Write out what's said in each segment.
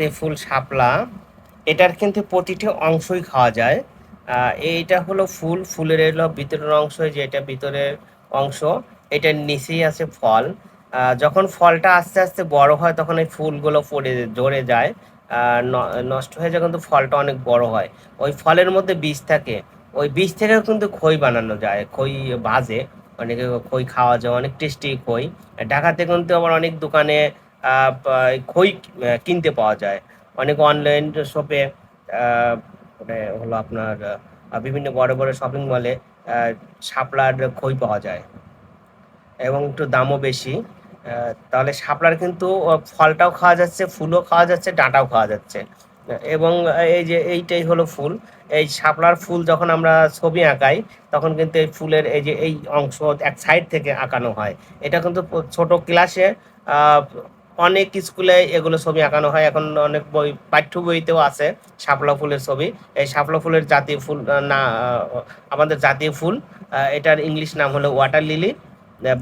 জাতে ফুল শাপলা, এটার কিন্তু প্রতিটি অংশই খাওয়া যায়। এইটা হলো ফুল, ফুলের এলো ভিতরের অংশ যে এটা ভিতরের অংশ, এটার নিচেই আছে ফল। যখন ফলটা আস্তে আস্তে বড় হয়, তখন এই ফুলগুলো পড়ে, ঝরে যায়। নষ্ট হয়ে যায়, কিন্তু ফলটা অনেক বড় হয়। ওই ফলের মধ্যে বীজ থাকে। ওই বীজ থেকেও কিন্তু খই বানানো যায়। খই ভাজে, অনেকে খই খাওয়া যায়, অনেক টেস্টি খই। ঢাকাতে কিন্তু আবার অনেক দোকানে খই কিনতে পাওয়া যায়। অনেক অনলাইন শপে মানে হলো আপনার বিভিন্ন বড় বড় শপিং মলে শাপলার খই পাওয়া যায়। এবং একটু দামও বেশি। তাহলে শাপলার কিন্তু ফলটাও খাওয়া যাচ্ছে, ফুলও খাওয়া যাচ্ছে, ডাঁটাও খাওয়া যাচ্ছে। এবং এই যে, এইটাই হলো ফুল। এই শাপলার ফুল যখন আমরা ছবি আঁকাই, তখন কিন্তু এই ফুলের এই যে, এই অংশ এক সাইড থেকে আঁকানো হয়। এটা কিন্তু ছোট ক্লাসে অনেক স্কুলে এগুলো ছবি আঁকানো হয়। এখন অনেক বই, পাঠ্য বইতেও আছে শাপলা ফুলের ছবি। এই শাপলা ফুলের জাতীয় ফুল না আমাদের জাতীয় ফুল এটার ইংলিশ নাম হলো ওয়াটার লিলি।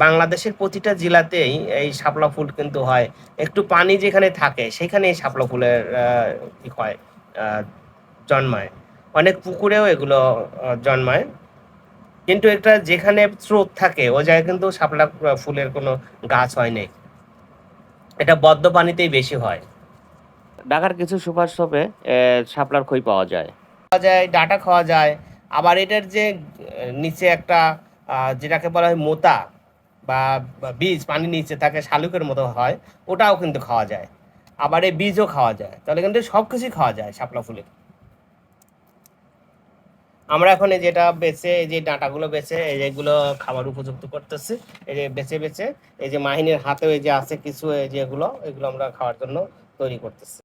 বাংলাদেশের প্রতিটা জেলাতেই এই শাপলা ফুল কিন্তু হয়। একটু পানি যেখানে থাকে সেখানে এই শাপলা ফুলের হয় জন্মায়। অনেক পুকুরেও এগুলো জন্মায়। কিন্তু এটা যেখানে স্রোত থাকে ওই জায়গায় কিন্তু শাপলা ফুলের কোনো গাছ হয় নাই। এটা বদ্ধ পানিতেই বেশি হয়। ঢাকার কিছু সুপার শপে শাপলার খই পাওয়া যায়। খাওয়া যায় ডাটা খাওয়া যায়। আবার এটার যে নিচে একটা যেটাকে বলা হয় মোতা বা বা বীজ পানির নিচে থাকে শালুকের মতো হয় ওটাও কিন্তু খাওয়া যায়। আবার এই বীজও খাওয়া যায়। তাহলে কিন্তু সব কিছুই খাওয়া যায় শাপলা ফুলের। আমরা এখন এই যেটা বেছে এই যে ডাঁটাগুলো বেছে এই যেগুলো খাবার উপযুক্ত করতেছি, এই যে বেছে বেছে এই যে মাহিনের হাতে এই যে আছে কিছু, এই যেগুলো এগুলো আমরা খাওয়ার জন্য তৈরি করতেছি।